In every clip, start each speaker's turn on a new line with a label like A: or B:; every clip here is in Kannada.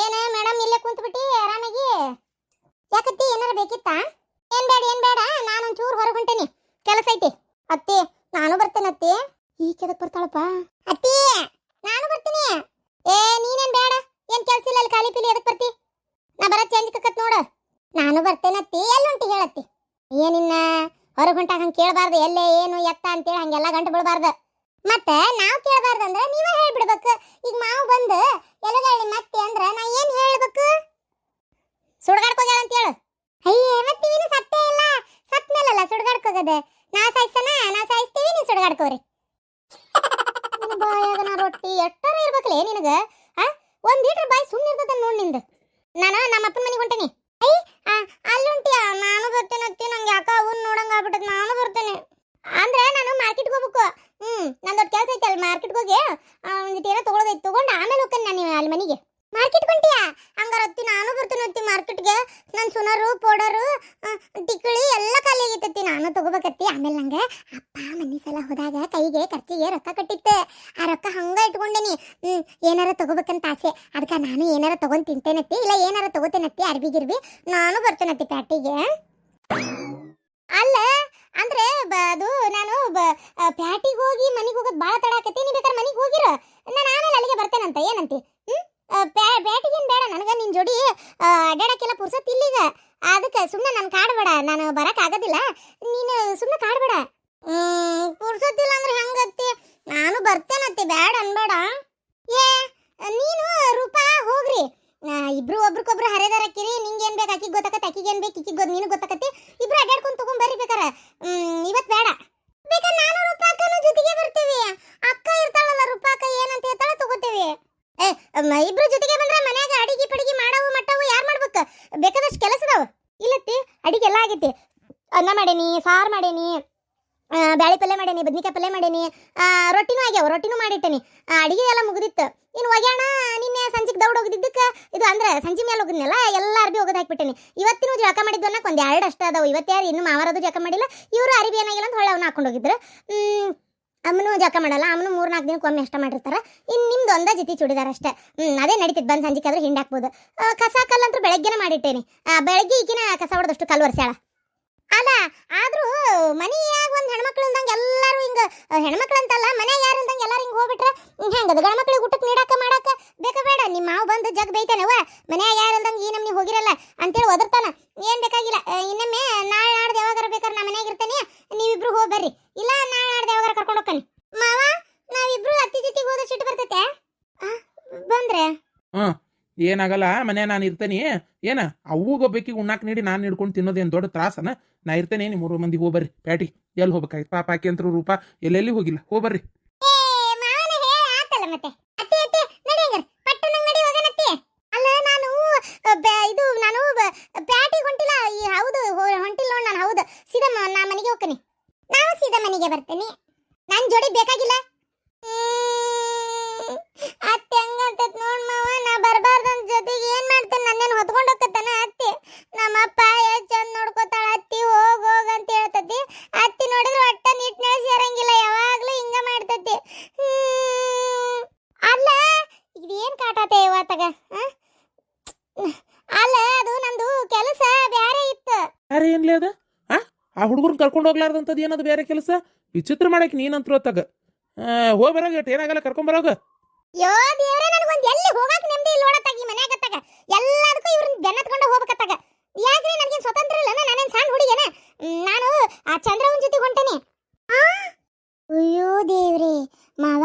A: ಏನ ಮೇಡಮ್ ಇಲ್ಲೇ ಕುಂತ್ಬಿಟ್ಟಿ ಆರಾಮಾಗಿ? ಯಾಕತ್ತಿ, ಏನಾರ ಬೇಕಿತ್ತಾ? ಏನ್ ಬೇಡ ಏನ್ ಬೇಡ ನಾನು ಒಂಚೂರು ಹೊರಗೆ ಹೊಂಟೇನಿ. ಕೆಲಸ ಐತಿ. ಅತ್ತಿ, ನಾನು ಬರ್ತೇನೆ ಅತ್ತಿ. ಈ ಕೆದಕ್ ಬರ್ತಾಳಪ್ಪ? ಅತ್ತಿ, ನಾನು ಬರ್ತೀನಿ. ಏ, ನೀನೇನ್ ಬೇಡ, ಏನ್ ಕೆಲಸ ಇಲ್ಲ, ಅಲ್ಲಿ ಖಾಲಿ ಪಿಲಿ ಎದಕ್ ಬರ್ತಿ? ನಾ ಬರ ಚೇಂಜ್ ಕಕ್ಕತ್ ನೋಡು. ನಾನು ಬರ್ತೇನೆ ಅತ್ತಿ ಎಲ್ಲುಂಟಿ ಹೇಳತ್ತಿ? ಏನಿನ್ನ ಹೊರಗೆ ಹಂಗೆ ಕೇಳಬಾರ್ದು, ಎಲ್ಲೇ, ಏನು, ಎತ್ತ ಅಂತೇಳಿ ಹಂಗೆಲ್ಲ ಗಂಟು ಬಿಡಬಾರ್ದು ಮತ್ತೆ ನಾವು ಕೇಳಬಾರ್ದು ಅಂದ್ರೆ ನೀವೇ ಹೇಳ್ಬಿಡ್ಬೇಕು. ಈಗ ಮಾವು ಬಂದು ಎಲ್ಲಗಳ್ಳಿ ಮತ್ತೆ ಅಂದ್ರೆ ನಾ ಏನ್ ಹೇಳ್ಬೇಕು? ಸುಡ್ಗಾಡ್ಕೋಗ್ಯಾಳ ಅಂತ ಹೇಳು. ಅಯ್ಯೇ, ಮತ್ತೆ ನೀನು ಸತ್ತೇ ಇಲ್ಲ. ಸತ್ ಮೇಲಲ್ಲ ಸುಡ್ಗಾಡ್ಕೋಗದೆ ನಾ ಸಾಯಿಸ್ತಾನ ನಾ ಸಾಯಿಸ್ತೀವಿ ನೀ ಸುಡ್ಗಾಡ್ಕೋರಿ ಬಾಯಾಗ ನಾ ರೊಟ್ಟಿ ಎಷ್ಟರ ಇರ್ಬೇಕಲೇ ನಿನಗೆ? ಆ? ಒಂದ್ ಲೀಟರ್ ಬಾಯಿ ಸುಮ್ಮನೆ ಇರ್ತದ ನೋಡಿ ನಿಂದು. ನಾನು ನಮ್ಮ ಅಪ್ಪನ ಮನೆಗೆ ಹೊಂಟೇನಿ. ಅಯ್ಯ ಅಲ್ಲುಂಟಿಯ ನಾನು ಬರ್ತೇನೆ ಅತ್ತಿ ನಂಗೆ ಯಾಕ ಅವನ್ ನೋಡಂಗ ಆಗ್ಬಿಟ್ಟದ. ನಾನು ಬರ್ತೇನೆ. ಅಂದ್ರೆ ನಾನು ಮಾರ್ಕೆಟ್ಗೆ ಹೋಗ್ಬೇಕು. ಹ್ಮ್ ನಂದೊಟ್ಟು ಕೆಲಸ ಐತೆ ಮಾರ್ಕೆಟ್ಗೆ ಹೋಗಿ ಒಂದಿಟ್ಟು ಏನೋ ತಗೊಂಡು ಆಮೇಲೆ ಹೋಗ್ತೇನೆ ನಾನು ಅಲ್ಲಿ ಮನೆಗೆ. ಮಾರ್ಕೆಟ್ ಕೊಂಟಿಯಾ ಹಂಗಾರ ಅತ್ತಿ ನಾನು ಬರ್ತೀನಿ ಮಾರ್ಕೆಟ್ಗೆ ನನ್ನ ಸುನರು ಪೌಡರು ಟಿಕ್ಕಳಿ ಎಲ್ಲ ಖಾಲಿ ಆಗೈತತ್ತಿ ನಾನು ತಗೋಬೇಕತ್ತಿ ಆಮೇಲೆ ನಂಗೆ ಅಪ್ಪ ಮನೆ ಸಲ ಹೋದಾಗ ಕೈಗೆ ಖರ್ಚಿಗೆ ರೊಕ್ಕ ಕಟ್ಟಿತ್ತೆ. ಆ ರೊಕ್ಕ ಹಂಗೆ ಇಟ್ಕೊಂಡೇನಿ. ಹ್ಞೂ ಏನಾರ ತಗೋಬೇಕಂತ ಆಸೆ. ಅದಕ್ಕೆ ನಾನು ಏನಾರ ತೊಗೊಂಡು ತಿಂತೇನತ್ತಿ ಇಲ್ಲ ಏನಾರ ತಗೋತೇನತ್ತಿ ಅರ್ಬಿ ಗಿರ್ಬಿ, ನಾನು ಬರ್ತೇನತ್ತಿ ಪ್ಯಾಟಿಗೆ. ಅಲ್ಲ ಅಂದ್ರೆ ಅದು ನಾನು ಪ್ಯಾಟಿಗೆ ಹೋಗಿ ಮನೆಗೆ ಹೋಗೋದು ಭಾಳ ತಡ ಆಕತಿ. ನೀ ಬೇಕಾದ್ರೆ ಮನೆಗೆ ಹೋಗಿರ. ನಾನು ಆಮೇಲೆ ಅಲ್ಲಿಗೆ ಬರ್ತೇನಂತ. ಏನಂತಿ? ಪ್ಯಾಟಿಗೆ ಏನು ಬೇಡ ನನಗೆ. ನಿನ್ನ ಜೋಡಿ ಅಡ್ಡಾಡಕ್ಕೆಲ್ಲ ಪುರ್ಸತ್ ಇಲ್ಲೀಗ. ಅದಕ್ಕೆ ಸುಮ್ಮನೆ ನಾನು ಕಾಡಬೇಡ ನಾನು ಬರೋಕ್ಕಾಗೋದಿಲ್ಲ ಆಗೋದಿಲ್ಲ. ನೀನು ಸುಮ್ಮನೆ ಕಾಡಬೇಡ ಪುರ್ಸತ್ತಿಲ್ಲ ಅಂದ್ರೆ ಹೆಂಗತ್ತಿ? ನಾನು ಬರ್ತೇನತ್ತಿ. ಬ್ಯಾಡ ಅನ್ಬೇಡ. ಏ, ನೀನು ರೂಪಾ, ಹೋಗ್ರಿ. ಇಬ್ರು ಒಬ್ರಿಗೊಬ್ರು ಹರಿದಾರಕ್ಕಿರಿ ನಿಂಗೆ ಏನ್ ಬೇಕು? ಆಕಿಗೆ ಗೊತ್ತಾಕತ್ತೆ ಆಕಿಗೆ ಏನು ಬೇಕು? ಈಕಿಗೆ ಗೊತ್ತು ನೀನು ಗೊತ್ತಾಕತ್ತಿ ಇಬ್ರು ಅಡ್ಡಾಡ್ಕೊಂಡು ತಗೊಂಡ್ ಬರ್ರಿ ಬೇಕಾರ ಹ್ಮ್ ಇವತ್ತು ಬೇಡ ಬೇಕಾದ್ರೆ ನಾನು ರೂಪಾಕನ ಜೊತೆಗೆ ಬರ್ತೀವಿ ಅಕ್ಕ ಇರ್ತಾಳಲ್ಲ ರೂಪಾಕ ಏನಂತ ಹೇಳ್ತಾಳ ತಗೋತೀವಿ ಏ ಮ- ಇಬ್ರು ಜೊತೆಗೆ ಬಂದ್ರೆ ಮನ್ಯಾಗ ಅಡಿಗೆ ಪಡಿಗೆ ಮಾಡವು ಮಟ್ಟವು ಯಾರು ಮಾಡ್ಬೇಕು ಬೇಕಾದಷ್ಟು ಕೆಲಸ ಅದಾವ ಇಲ್ಲತ್ತಿ ಅಡಿಗೆ ಎಲ್ಲ ಆಗೈತಿ ಅನ್ನ ಮಾಡೇನಿ, ಸಾರು ಮಾಡೇನಿ ಬ್ಯಾಳಿ ಪಲ್ಯ ಮಾಡೇನಿ, ಬದ್ನಿಕಾಯಿ ಪಲ್ಯ ಮಾಡೇನಿ ರೊಟ್ಟಿನೂ ಆಗ್ಯಾವ, ರೊಟ್ಟಿನೂ ಮಾಡಿಟ್ಟೇನಿ. ಅಡಿಗೆ ಎಲ್ಲ ಮುಗಿದಿತ್ತು. ಇನ್ನು ಒಗ್ಯಾಣ ನಿನ್ನೆ ಸಂಜೆಗೆ ದೌಡ್ ಹೋಗಿದ್ದಕ್ಕೆ ಇದು ಅಂದ್ರೆ ಸಂಜೆ ಮೇಲೆ ಹೋಗಿದ್ನಲ್ಲ ಎಲ್ಲ ಅರ್ಬಿ ಒಗದು ಹಾಕ್ಬಿಟ್ಟೇನಿ. ಇವತ್ತಿನೂ ಜಳಕ ಮಾಡಿದ್ದು ಅನ್ನಕ್ಕೆ ಒಂದು ಎರಡು ಅಷ್ಟ ಅದಾವ. ಇವತ್ತು ಯಾರು ಇನ್ನು ಮಾವರದು ಜಳಕ ಮಾಡಿಲ್ಲ, ಇವರು ಅರಿಬಿ ಏನಾಗಿಲ್ಲ ಅಂತ ಹೊಳ್ಳೆ ಅವ್ನ ಹಾಕೊಂಡು ಹೋಗಿದ್ರು. ಅಮ್ಮನೂ ಜಳಕ ಮಾಡಲ್ಲ, ಅಮ್ಮನು ಮೂರು ನಾಲ್ಕು ದಿನಕ್ಕೆ ಒಮ್ಮೆ ಅಷ್ಟ ಮಾಡಿರ್ತಾರ. ಇನ್ನು ನಿಮ್ದು ಒಂದ ಜೊತೆ ಚೂಡಿದಾರ ಅಷ್ಟೇ. ಅದೇ ನಡೀತಿತ್ತು. ಬಂದು ಸಂಜೆಗೆ ಆದ್ರೆ ಹಿಂಡಿ ಹಾಕ್ಬೋದು. ಕಸ ಕಲ್ಲಂತೂ ಬೆಳಗ್ಗೆನೇ ಮಾಡಿಟ್ಟೇನಿ. ಬೆಳಗ್ಗೆ ಈಗಿನ ಕಸ ಹೊಡೆದಷ್ಟು ಕಲ್ಲು ವರ್ಷಾಳ ಅಲ್ಲ, ಆದ್ರೂ ಮನೆಯಾಗ ಒಂದು ಹೆಣ್ಮಕ್ಳು ಇಲ್ದಂಗೆ ಎಲ್ಲರೂ ಹಿಂಗ ಹೆಣ್ಮಕ್ಳು ಅಂತಲ್ಲ, ಮನೆ ಯಾರು ಇಲ್ದಂಗೆ ಎಲ್ಲರೂ ಹಿಂಗೆ ಹೋಗ್ಬಿಟ್ರೆ ಹೆಂಗದ ಗಣಮಕ್ಳಿಗೆ ಊಟಕ್ಕೆ ನೀಡಾಕ ಮಾಡಾಕ ಬೇಕ ಬೇಡ. ನಿಮ್ಮ ಮಾವು ಬಂದು ಜಗ್ ಬೈತಾನವ ಮನೆ ಯಾರು ಇಲ್ದಂಗೆ ಈ ನಮ್ನಿ ಹೋಗಿರಲ್ಲ ಅಂತೇಳಿ ಒದರ್ತಾನ. ಏನ್ ಬೇಕಾಗಿಲ್ಲ. ಇನ್ನೊಮ್ಮೆ ನಾಳೆ ನಾಡ್ದು ಯಾವಾಗಾರ ಬೇಕಾದ್ರೆ ನಾ ಮನ್ಯಾಗ ಇರ್ತೇನೆ. ನೀವಿಬ್ರು ಹೋಗಿ ಬರ್ರಿ. ಇಲ್ಲ, ನಾಳೆ ನಾಡ್ದು ಯಾವಾಗಾರ ಕರ್ಕೊಂಡು ಹೋಗ್ತಾನೆ ಮಾವ ನಾವಿಬ್ರು ಅತ್ತಿ ಜೊತೆಗೆ ಹೋದ ಸಿಟ್ಟು ಬರ್ತೈತೆ? ಆ, ಬಂದ್ರೆ?
B: ಏನಾಗಲ್ಲ ಮನೆ ನಾನು ಇರ್ತೇನೆ. ಏನ ಅವ್ಗ ಬೇಕಿಗೆ ಉಣ್ಣಾಕ್ ನೀಡಿ ನಾನು ಹಿಡ್ಕೊಂಡು ತಿನ್ನೋದೇನು ದೊಡ್ಡ ತ್ರಾಸನ? ನಾ ಇರ್ತೇನೆ ನಿಮ್ಮ ಮೂರು ಮಂದಿ ಹೋಗ್ಬರ್ರಿ. ಪ್ಯಾಟಿ ಎಲ್ಲಿ ಹೋಗ್ಬೇಕಾಯ್ತು ಪಾಪ ಆಕೆ ಅಂತ ರೂಪ ಎಲ್ಲೆಲ್ಲಿ ಹೋಗಿಲ್ಲ? ಹೋಗ್ಬರ್ರಿ.
A: ಇದು ನಾನು ಪ್ಯಾಟಿಗೆ ಹೊಂಟಿಲ್ಲ. ಈ ಹೌದು ಹೊ- ಹೊಂಟಿಲ್ಲ ನೋಡ್ ನಾನು ಹೌದು. ಸೀದಾ ನಾ ಮನೆಗೆ ಹೋಗ್ತೀನಿ. ನಾನು ಸೀದಾ ಮನೆಗೆ ಬರ್ತೇನೆ. ನನ್ನ ಜೋಡಿ ಬೇಕಾಗಿಲ್ಲ. ಅತ್ತಿ ಹಂಗಂತೈತ್ ನೋಡ್ ಮಾವ, ನಾ ಬರ್ಬಾರ್ದಂತ ಜೊತೆಗೆ ಏನ್ ಮಾಡ್ತಾನೆ? ನನ್ನೇನು ಹೊತ್ಕೊಂಡು ಹೋಗ್ತಾನ ಅತ್ತಿ? ನಮ್ಮಪ್ಪ ಎಷ್ಟು ಚಂದ ನೋಡ್ಕೋತಾಳ. ಅತ್ತಿ ಹೋಗ್ ಅಂತ ಹೇಳ್ತತಿ. ಅತ್ತಿ ನೋಡಿದ್ರೆ ಒಟ್ಟ ನೀಟ್ ಸೇರಂಗಿಲ್ಲ ಯಾವಾಗ್ಲೂ ಹಿಂಗ ಮಾಡ್ತತಿ. ಅಲ್ಲ ಇದೇನ್ ಕಾಟತೆ ಇವತ್ತಾಗ? ಅಲ್ಲ, ಅದು ನಂದು ಕೆಲಸ, ಬ್ಯಾರೆ ಇತ್ತು.
B: ಯಾರೇ ಅದ? ಆ? ಹುಡುಗರು ಕರ್ಕೊಂಡು ಹೋಗ್ಲಾರ್ದಂಥದ್ದು ಏನದು ಬೇರೆ ಕೆಲಸ? ವಿಚಿತ್ರ ಮಾಡಕ್ಕೆ ನೀನಂತರೂ ಹೊತ್ತಾಗ ಹೋಗಿ ಬರೋಗ ಏನಾಗಲ್ಲ ಕರ್ಕೊಂಬರೋಗ
A: ಯೋ ದೇವ್ರೆ, ನನಗೊಂದು ಎಲ್ಲಿ ಹೋಗಾಕ ನೆಮ್ಮದಿ ಇಲ್ಲ ನೋಡತ್ತಾಗ ಈ ಮನ್ಯಾಗತ್ತಾಗ. ಎಲ್ಲದಕ್ಕೂ ಇವ್ರನ್ನ ಬೆನ್ನತ್ಕೊಂಡು ಹೋಗ್ಬೇಕತ್ತಾಗ. ಯಾಕ್ರಿ ನನಗೇನು ಸ್ವತಂತ್ರ ಇಲ್ಲ ನಾನೇನು ಸಣ್ಣ ಹುಡುಗೇನ ನಾನು, ಆ ಚಂದ್ರವನ್ ಜೊತೆ ಹೊಂಟೇನಿ? ಅಯ್ಯೋ ದೇವ್ರಿ, ಮಾವ,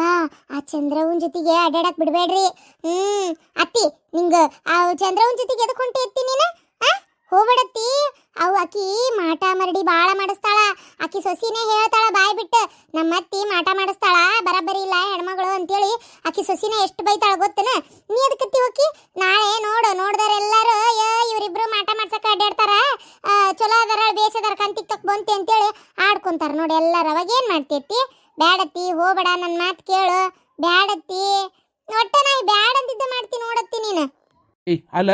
A: ಆ ಚಂದ್ರವನ್ ಜೊತೆಗೆ ಅಡ್ಡಾಡಕ್ ಬಿಡಬೇಡ್ರಿ. ಹ್ಮ್, ಅತ್ತಿ, ನಿಂಗ, ಆ ಚಂದ್ರವನ್ ಜೊತೆಗೆ ಎದಕ್ ಹೊಂಟಿ ಎತ್ತಿ ನೀನು? ಹೋಗ್ಬೇಡತ್ತಿ. ಅವು ಆಕಿ ಮಾಟ ಮರಡಿ ಬಾಳ ಮಾಡಿಸ್ತಾಳ. ಆಕಿ ಸೊಸಿನೇ ಹೇಳ್ತಾಳ, ಬಾಯ್ ಬಿಟ್ಟು ನಮ್ಮ ಅತ್ತಿ ಮಾಟ ಮಾಡಿಸ್ತಾಳ ಬರಬ್ಬರಿ ಇಲ್ಲ ಹೆಣ್ಮಗಳು ಅಂತೇಳಿ ಆಕಿ ಸೊಸಿನ ಎಷ್ಟು ಬೈತಾಳ ಗೊತ್ತನ? ನೀ ಅದಕ್ಕೆ ಹೋಗಿ ನಾಳೆ ನೋಡು ನೋಡ್ದಾರ ಎಲ್ಲಾರು, ಅಯ್ಯೋ, ಇವರಿಬ್ರು ಮಾಟ ಮಾಡ್ಸಕ ಅಡ್ಡಾಡ್ತಾರ ಚಲೋ ಅದರ ಬೇಸದಾರ ಕಂತಿಗೆ ತಕ್ಕ ಬಂತಿ ಅಂತೇಳಿ ಆಡ್ಕೊಂತಾರ ನೋಡಿ ಎಲ್ಲಾರು. ಅವಾಗ ಏನು ಮಾಡ್ತೈತಿ ಬ್ಯಾಡತ್ತಿ, ಹೋಗ್ಬೇಡ ನನ್ನ ಮಾತು ಕೇಳು. ಬ್ಯಾಡತ್ತಿ. ಒಟ್ಟ ನಾ ಬ್ಯಾಡ ಅಂತಿದ್ದೆ ಮಾಡ್ತೀನಿ ನೋಡತ್ತಿ ನೀನು.
B: ಏಯ್ ಅಲ್ಲ,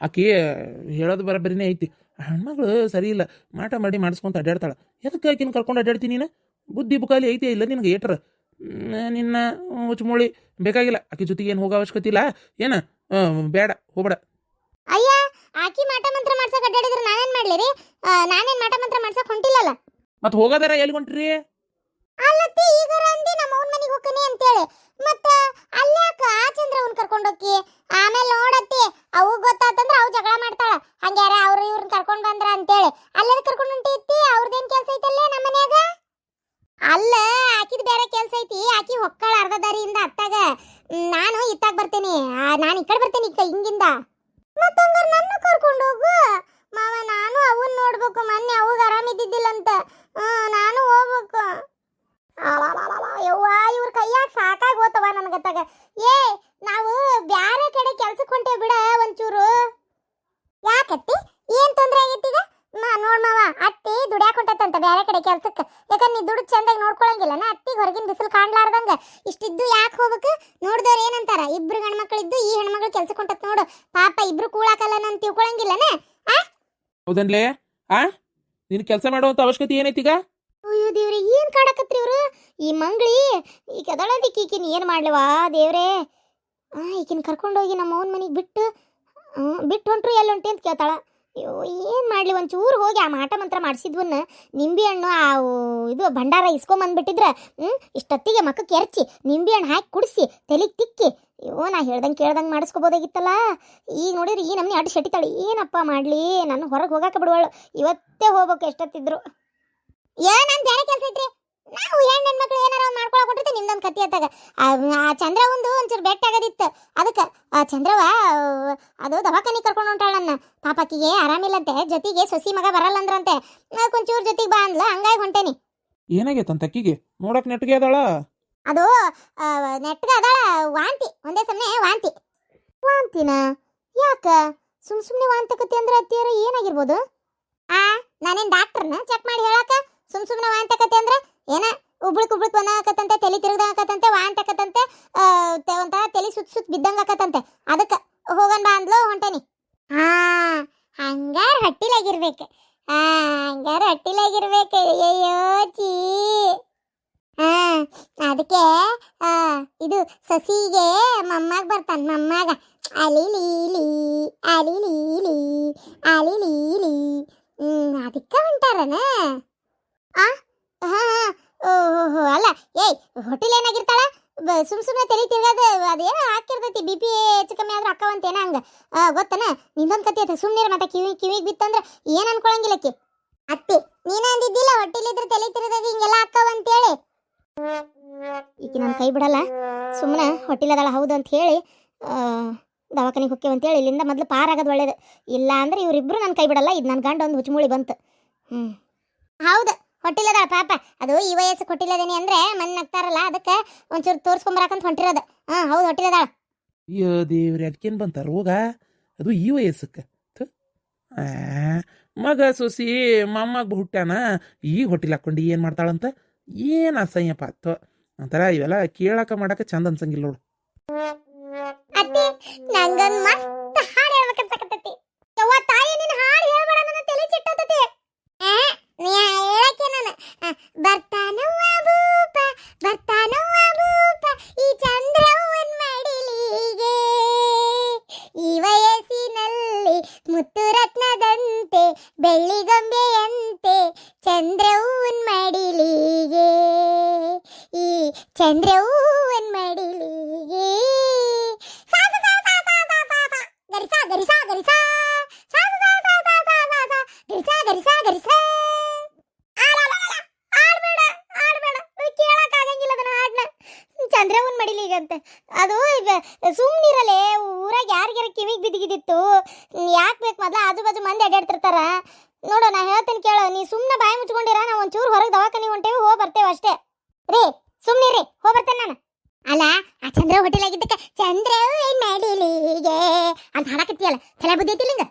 B: ಆಕಿ ಹೇಳೋದು ಬರಬರಿನೇ ಐತಿ. ಹೆಣ್ಮಗಳು ಸರಿ ಇಲ್ಲ, ಮಾಟ ಮಾಡಿ ಮಾಡಿಸ್ಕೊಂತ ಅಡ್ಡಾಡ್ತಾಳ ಎದಕ್ಕೆ ಆಕಿನ ಕರ್ಕೊಂಡು ಅಡ್ಡಾಡ್ತೀನಿ ನೀನು? ಬುದ್ಧಿ ಬುಕಾಲಿ ಐತೆ ಇಲ್ಲ ನಿನಗೆ ಏಟ್ರ? ನಿನ್ನ ಮುಚ್ಮೂಳಿ ಬೇಕಾಗಿಲ್ಲ. ಆಕಿ ಜೊತೆಗೆ ಏನು ಹೋಗೋ ಅವಶ್ಯಕತೆ ಇಲ್ಲ. ಏನ? ಬೇಡ ಹೋಗ್ಬೇಡ.
A: ಅಯ್ಯ ಆಕಿ ಮಾಟ ಮಂತ್ರ ಮಾಡ್ಸಕ್ ಅಡ್ಡಾಡಿದ್ರೆ ನಾನೇನ್ ಮಾಡ್ಲಿ ರೀ? ನಾನೇನ್ ಮಾಟ ಮಂತ್ರ ಮಾಡ್ಸಕ್ ಹೊಂಟಿಲ್ಲಲ್ಲ?
B: ಮತ್ ಹೋಗೋದಾರ ಎಲ್ಲಿ ಹೊಂಟ್ರಿ?
A: ಅಲ್ಲತ್ತಿ ಈಗ ಅಂದಿ ನಮ್ಮ ಅವ್ನ ಮನೆಗೆ ಹೋಗ್ತೀನಿ ಅಂತೇಳಿ. ಮತ್ತ ಅಲ್ಲ್ಯಾಕ ಆ ಚಂದ್ರ ಅವ್ನ ಕರ್ಕೊಂಡು ಹೋಗಿ ಆಮೇಲೆ ನೋಡತ್ತಿ ಅವು ಗೊತ್ತಾತಂದ್ರ ಅವು ಜಗಳ ಮಾಡ್ತಾಳ. ಹಂಗ್ಯಾರ ಅವ್ರು ಇವ್ರನ್ನ ಕರ್ಕೊಂಡ್ ಬಂದ್ರ ಅಂತೇಳಿ. ಅಲ್ಲೇ ಕರ್ಕೊಂಡು ಹೊಂಟಿತ್ತಿ ಅವ್ರದೇನ್ ಕೆಲ್ಸ ಐತಲ್ಲೇ ನಮ್ಮ ಮನ್ಯಾಗ ಅಲ್ಲ ಆಕಿದ್ ಬೇರೆ ಕೆಲ್ಸ ಐತಿ ಆಕಿ ಹೊಕ್ಕಳ ಅರ್ಧ ದಾರಿಯಿಂದ ಅತ್ತಾಗ ನಾನು ಇತ್ತಾಗ ಬರ್ತೇನೆ ನಾನು ಈ ಕಡೆ ಬರ್ತೇನೆ ಈಗ ಹಿಂಗಿಂದ. ಮತ್ತ ಹಂಗಾರ ನನ್ನ ಕರ್ಕೊಂಡು ಹೋಗು. ಮಾವ ನಾನು ಅವನ್ ನೋಡ್ಬೇಕು ಮೊನ್ನೆ ಅವಾಗ ಆರಾಮಿದ್ದಿದ್ದಿಲ್ಲ ಅಂತ ಹ್ಮ್, ನಾನು ಹೋಗ್ಬೇಕು. ಯವ್ವ ಇವ್ರ ಕೈಯಾಗ ಸಾಕಾಗಿ ಹೋತವ ನನ್ಗತ್ತಾಗ. ಏ ನಾವು ಬ್ಯಾರೆ ಕಡೆ ಕೆಲ್ಸಕ್ಕೆ ಹೊಂಟೇವ್ ಬಿಡ ಒಂಚೂರು ಯಾಕತ್ತಿ ಏನ್ ತೊಂದ್ರೆ ಆಗೈತಿ ಈಗ ಮಾ ನೋಡ್ ಮಾವ ಅತ್ತಿ ದುಡ್ಯಾಕ್ ಹೊಂಟತ್ತಂತ ಬ್ಯಾರೆ ಕಡೆ ಕೆಲ್ಸಕ್ಕೆ ಯಾಕಂದ್ರೆ ನೀ ದುಡ್ಡು ಚಂದಾಗಿ ನಾ ಅತ್ತಿಗೆ ಹೊರಗಿನ ಬಿಸಿಲು ಕಾಣ್ಲಾರ್ದಂಗ. ಇಷ್ಟಿದ್ದು ಯಾಕೆ ಹೋಗ್ಬೇಕು? ನೋಡ್ದವ್ರು ಏನಂತಾರ? ಇಬ್ರು ಗಂಡ್ಮಕ್ಳಿದ್ದು ಈ ಹೆಣ್ಮಕ್ಳು ಕೆಲಸ ಹೊಂಟತ್ ನೋಡು. ಪಾಪ ಇಬ್ರು ಕೂಳಾಕಲ್ಲ ನಾನು ತಿಳ್ಕೊಳಂಗಿಲ್ಲನ
B: ಹೌದನ್ಲೇ? ಆ? ನಿನ್ ಕೆಲಸ ಮಾಡುವಂತ ಅವಶ್ಯಕತೆ ಏನೈತಿ ಈಗ?
A: ಅಯ್ಯೋ ದೇವ್ರೆ ಏನ್ ಕಾಡಕತ್ರಿ ಇವ್ರು? ಈ ಮಂಗ್ಳಿ ಈ ಕದಳದಿಕ್ಕೆ ಈಕಿನ ಏನ್ ಮಾಡ್ಲವಾ ದೇವ್ರೆ? ಆ ಈಕಿನ ಕರ್ಕೊಂಡೋಗಿ ನಮ್ಮ ಅವನ ಮನೆಗೆ ಬಿಟ್ಟು ಆ, ಬಿಟ್ಟು ಹೊಂಟ್ರು ಎಲ್ಲಿ ಹೊಂಟಿ ಅಂತ ಕೇಳ್ತಾಳ. ಅಯ್ಯೋ, ಏನು ಮಾಡ್ಲಿ? ಒಂಚೂರು ಹೋಗಿ ಆ ಮಾಟ ಮಂತ್ರ ಮಾಡಿಸಿದ್ವನ್ನ ನಿಂಬೆ ಹಣ್ಣು ಆ ಇದು ಭಂಡಾರ ಇಸ್ಕೊಂಬಂದ್ಬಿಟ್ಟಿದ್ರೆ ಹ್ಞೂ ಇಷ್ಟೊತ್ತಿಗೆ ಮಕ್ಕಕ್ಕೆ ಎರಚಿ, ನಿಂಬೆ ಹಣ್ಣು ಹಾಕಿ ಕುಡಿಸಿ, ತಲೆಗೆ ತಿಕ್ಕಿ, ಅಯ್ಯೋ, ನಾ ಹೇಳ್ದಂಗೆ ಕೇಳ್ದಂಗೆ ಮಾಡಿಸ್ಕೋಬೋದಾಗಿತ್ತಲ್ಲ? ಈಗ ನೋಡಿದ್ರೆ ಈ ನಮ್ನಿ ಅಡ್ಡ ಶೆಟ್ಟಿತಾಳೆ. ಏನಪ್ಪ ಮಾಡ್ಲಿ? ನಾನು ಹೊರಗೆ ಹೋಗಕ್ಕೆ ಬಿಡುವಳು. ಇವತ್ತೇ ಹೋಗ್ಬೇಕು ಎಷ್ಟೊತ್ತಿದ್ರು. ಏ, ನಾನು ಬೇರೆ ಕೆಲಸ ಐತ್ರಿ ನಾವು ಹೆಣ್ಣು ಹೆಣ್ಮಕ್ಳು ಏನಾರ ಮಾಡ್ಕೊಳಕ್ ಕೊಟ್ಟಿರ್ತೀವಿ ನಿಮ್ದೊಂದು ಕತ್ತಿ ಅತ್ತಾಗ ಆ ಚಂದ್ರ ಒಂದು ಒಂಚೂರು ಬೆಟ್ಟ ಆಗದಿತ್ತು ಅದಕ್ಕೆ ಆ ಚಂದ್ರವ ಅದು ದವಾಖಾನೆ ಕರ್ಕೊಂಡು ಹೊಂಟಾಳ ನನ್ನ ಪಾಪಕ್ಕಿಗೆ ಆರಾಮಿಲ್ಲಂತೆ ಜೊತೆಗೆ ಸೊಸಿ ಮಗ ಬರಲ್ಲಂದ್ರಂತೆ. ಒಂಚೂರು ಜೊತೆಗೆ ಬಾ ಅಂದ್ಲ ಹಂಗಾಗಿ ಹೊಂಟೇನಿ.
B: ಏನಾಗೈತಂತ ಅಕ್ಕಿಗೆ? ನೋಡಕ್ ನೆಟ್ಗೆ ಅದಾಳ?
A: ಅದು ನೆಟ್ಗೆ ಅದಾಳ ವಾಂತಿ. ಒಂದೇ ಸಮನೆ ವಾಂತಿ. ವಾಂತಿನ? ಯಾಕ? ಸುಮ್ ಸುಮ್ನೆ ವಾಂತಕತಿ ಅಂದ್ರೆ ಅತ್ತಿಯರ ಏನಾಗಿರ್ಬೋದು? ಆ ನಾನೇನ್ ಡಾಕ್ಟರ್ನ ಚೆಕ್ ಮಾಡಿ ಹೇಳಾಕ? ಸುಮ್ ಸುಮ್ನೆ ವಾಂತಕತಿ ಅಂದ್ರೆ ಏನ? ಉಬ್ಳಕ್ ಉಬ್ಳಕ್ ಒಂದಾಕತ್ತಂತೆ ತಲೆ ತಿರುಗ್ದಾಕತ್ತಂತೆ ವಾಂತಕತ್ತಂತೆ ಆ, ತೆ- ಒಂಥರ ತಲೆ ಸುತ್ತ ಸುತ್ತ ಬಿದ್ದಂಗ ಆಕತ್ತಂತೆ. ಅದಕ್ಕೆ ಹೋಗನ್ ಬಾ ಅಂದ್ಲು ಹೊಂಟೇನಿ. ಹಾ ಹಂಗಾರ ಹಟ್ಟಿಲಾಗಿರ್ಬೇಕು. ಆ ಹಂಗಾರ ಹಟ್ಟಿಲಾಗಿರ್ಬೇಕು. ಅಯ್ಯೋ ಚೀ ಹಾ ಅದಕ್ಕೆ ಇದು ಸಸಿಗೆ ಮೊಮ್ಮಗ ಬರ್ತಾನ ಮೊಮ್ಮಗ. ಅಲಿ ಲೀಲಿ ಅಲಿ ಲೀಲಿ ಅಲಿ ಲೀಲಿ ಹ್ಞೂ ಅದಕ್ಕೆ ಹೊಂಟಾರನ? ಆ ಹಾ. ಓಹೋ, ಅಲ್ಲ, ಏಯ್ ಹೋಟೆಲ್ ಏನಾಗಿರ್ತಾಳ? ಸುಮ್ ಸುಮ್ಮನೆ ತಲೆ ತಿರ್ಗದ, ಅದೇನೋ ಹಾಕಿರ್ತೈತಿ ಬಿ ಪಿ ಹೆಚ್ಚು ಕಮ್ಮಿ ಆದ್ರೆ ಅಕ್ಕವಂತೇನ ಹಂಗ? ಗೊತ್ತನ? ನಿಂದೊಂದ್ ಕತೆ ಐತೆ ಸುಮ್ಮನೆ ಮತ್ತೆ, ಕಿವಿ, ಕಿವಿಗೆ ಬಿತ್ತಂದ್ರೆ ಏನ್ ಅನ್ಕೊಳಂಗಿಲ್ಲಕ್ಕೆ ಅತ್ತಿ, ನೀನ ಅಂದಿದ್ದಿಲ್ಲ ಹೊಟ್ಟಿಲಿದ್ರೆ ತಲೆ ತಿರುದಾಗ ಹಿಂಗೆಲ್ಲ ಅಕ್ಕವಂತೇಳಿ. ಈಕಿ ನನ್ನ ಕೈ ಬಿಡಲ್ಲ. ಸುಮ್ಮನೆ ಹೊಟ್ಟಿಲದಾಳ ಹೌದು ಅಂತ ಹೇಳಿ ದವಾಖಾನಿಗೆ ಹೋಗ್ತೇವೆ ಅಂತೇಳಿ ಇಲ್ಲಿಂದ ಮೊದಲು ಪಾರಾಗೋದು ಒಳ್ಳೇದು. ಇಲ್ಲ ಅಂದ್ರೆ ಇವರಿಬ್ರು ನನ್ನ ಕೈ ಬಿಡಲ್ಲ, ಇದು ನನ್ನ ಗಂಡ ಒಂದು ಹುಚ್ಚುಮುಳಿ ಬಂತು. ಹ್ಞೂ ಹೌದು. ಹೊಟ್ಟಿಲದಾಳ ಪಾಪ. ಅದು ಈ ವಯಸ್ಸು ಕೊಟ್ಟಿಲ್ಲದೇನಿ ಅಂದ್ರೆ ಮನ್ ನಗ್ತಾರಲ್ಲ ಅದಕ್ಕೆ ಒಂಚೂರು ತೋರಿಸ್ಕೊಂಬರಾಕಂತ ಹೊಂಟಿರೋದು. ಹಾ ಹೌದು ಹೊಟ್ಟಿಲ್ಲದಾಳ
B: ಅಯ್ಯೋ ದೇವ್ರಿ ಅದಕ್ಕೇನು ಬಂತ ರೋಗ? ಅದು ಈ ವಯಸ್ಸಕ್ಕೆ. ಮಗ ಸೊಸಿ ಮಮ್ಮಗ ಹುಟ್ಟಾನ ಈಗ ಹೊಟ್ಟಿಲ್ ಹಾಕೊಂಡು ಏನು ಮಾಡ್ತಾಳಂತ? ಏನು ಅಸಹ್ಯಪ್ಪ ಅತ್ತು ಒಂಥರ ಇವೆಲ್ಲ ಕೇಳಾಕ ಮಾಡಾಕ ಚಂದ ಅನ್ಸಂಗಿಲ್ಲ ನೋಡು.
A: ಚಂದ್ರ ಹೂವನ್ ಮಡಿಲಿಗೆ ಗರಿಸ ಗರಿಸ ಆಗಂಗಿಲ್ಲ ಗರಿಸ ಗರಿಸ ಗರಿಸ ಚಂದ್ರವನ್ ಮಡಿಲಿಗಂತೆ ಅದು ಸುಮ್ಮನಿರಲೇ ಊರಾಗ ಯಾರಿಗಾರ ಕಿವಿಗೆ ಬಿದ್ದಿಗಿದ್ದಿತ್ತು ಯಾಕೆ ಬೇಕು ಮೊದಲ ಆಜು ಬಾಜು ಮಂದಿ ಅಡ್ಡಾಡ್ತಿರ್ತಾರ ನೋಡು ನಾ ಹೇಳ್ತೀನಿ ಕೇಳು ನೀ ಸುಮ್ಮನೆ ಬಾಯಿ ಮುಚ್ಕೊಂಡಿರ ನಾವು ಒಂಚೂರು ಹೊರಗೆ ದವಾಖಾನೆ ಹೊಂಟೇವಿ ಹೋಗಿ ಬರ್ತೇವೆ ಅಷ್ಟೇ ರೇ ಸುಮ್ನೆ ಹೋಗ್ಬರ್ತೇನೆ ಹೋಗಿ ಬರ್ತೇನೆ ನಾನು. ಅಲ್ಲ, ಆ ಚಂದ್ರ ಹೋಟೆಲ್ ಆಗಿದ್ದಕ್ಕೆ ಚಂದ್ರ ನಡಿಲಿಗೆ. ಅಂತ ಹಾಡಕತ್ತಿಯಲ್ಲ, ತಲೆ ಬುದ್ಧಿ ಐತಿ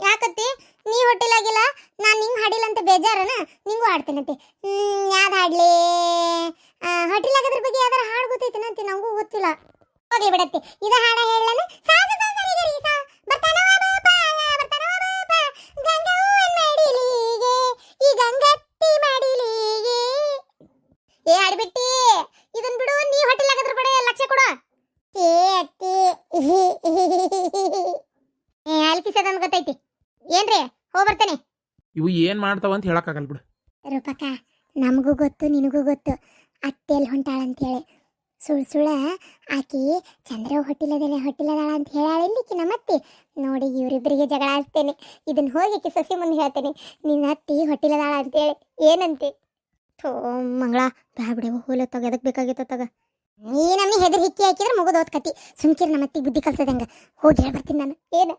A: ಯಾಕತ್ತಿ? ನೀ ಹೋಟೆಲ್ ಆಗಿಲ್ಲ, ನಾನು ನಿಂಗೆ ಹಾಡಿಲ್ಲ ಅಂತ ಬೇಜಾರನ? ನಿಂಗೂ ಹಾಡ್ತೇನಂತೆ ಹ್ಮ್ ಯಾವ್ದು ಹಾಡ್ಲಿ ಹೋಟೆಲ್ ಆಗೋದ್ರ ಬಗ್ಗೆ ಯಾವ್ದಾರ ಹಾಡು ಗೊತ್ತೈತೇನಂತೆ ನಂಗೂ ಗೊತ್ತಿಲ್ಲ ಹೋಗ್ಲಿ ಬಿಡತ್ತಿ ಇದು ಹಾಡ ಹೇಳನ ಸಾಸು ಸಾಸರಿ ಗರಿ ಸಾ ಬರ್ತಾನವ ಬಾಪ ಬರ್ತಾನವ ಬಾಪ ಗಂಗವ್ವನ್ ಮಡಿಲಿಗೆ ಈ ಗಂಗತ್ತಿ ಮಡಿಲಿಗೆ ಏ ಆಡ್ಬಿಟ್ಟಿ ಇದನ್ ಬಿಡು ನೀ ಹೋಟೆಲ್ ಆಗದ್ರ ಬಡ ಲಕ್ಷ ಕೊಡು ಏ ಅತ್ತಿ
B: ಇವು ಏನು ಮಾಡ್ತಾವ ಅಂತ ಹೇಳಕ್ಕಾಗಲ್ಲ ಬಿಡು.
A: ರೂಪಕ, ನಮಗೂ ಗೊತ್ತು, ನಿನಗೂ ಗೊತ್ತು. ಅತ್ತೆ ಎಲ್ಲಿ ಹೊಂಟಾಳ ಅಂತೇಳಿ. ಸುಳ್ ಸುಳ ಆಕಿ ಚಂದ್ರ ಹೊಟ್ಟಿಲದೇನೆ ಹೊಟ್ಟಿಲದಾಳ ಅಂತ ಹೇಳಾಳಿಲ್ಲಿಕಿ ನಮ್ಮ ಅತ್ತಿ. ನೋಡಿ ಇವರಿಬ್ಬರಿಗೆ ಜಗಳ ಹಾಸ್ತೇನೆ ಇದನ್ನ ಹೋಗಿ ಆಕಿ ಸಸಿ ಮುಂದೆ ಹೇಳ್ತೇನೆ. ನಿನ್ನ ಅತ್ತಿ ಹೊಟ್ಟಿಲದಾಳ ಅಂತೇಳಿ. ಏನಂತೆ? ಥೋ ಮಂಗಳ ಬ್ಯಾಬಿಡವ ಹೂಲ ತಗ, ಎದಕ್ ಬೇಕಾಗಿತ್ತ ತಗ. ನೀ ನಮಗೆ ಹೆದರ್ ಹಿಕ್ಕಿ ಹಾಕಿದ್ರೆ ಮುಗಿದೋತ್ ಕತಿ. ಸುಮ್ಕಿರ್ ನಮ್ಮ ಅತ್ತಿ ಬುದ್ಧಿ ಕಲ್ಸದಂಗೆ. ಹೋಗಿ ಹೇಳ್ಬರ್ತೀನಿ ನಾನು. ಏನ?